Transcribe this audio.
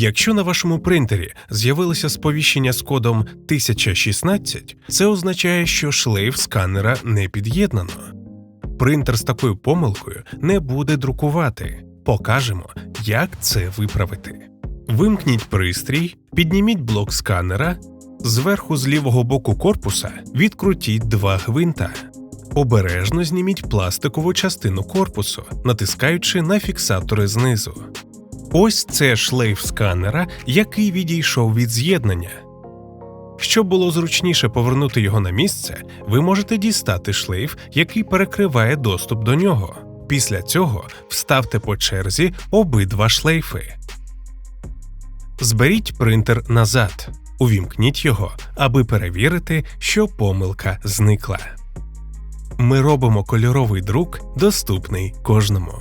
Якщо на вашому принтері з'явилося сповіщення з кодом 1016, це означає, що шлейф сканера не під'єднано. Принтер з такою помилкою не буде друкувати. Покажемо, як це виправити. Вимкніть пристрій, підніміть блок сканера, зверху з лівого боку корпуса відкрутіть два гвинта. Обережно зніміть пластикову частину корпусу, натискаючи на фіксатори знизу. Ось це шлейф сканера, який відійшов від з'єднання. Щоб було зручніше повернути його на місце, ви можете дістати шлейф, який перекриває доступ до нього. Після цього вставте по черзі обидва шлейфи. Зберіть принтер назад. Увімкніть його, аби перевірити, що помилка зникла. Ми робимо кольоровий друк доступний кожному.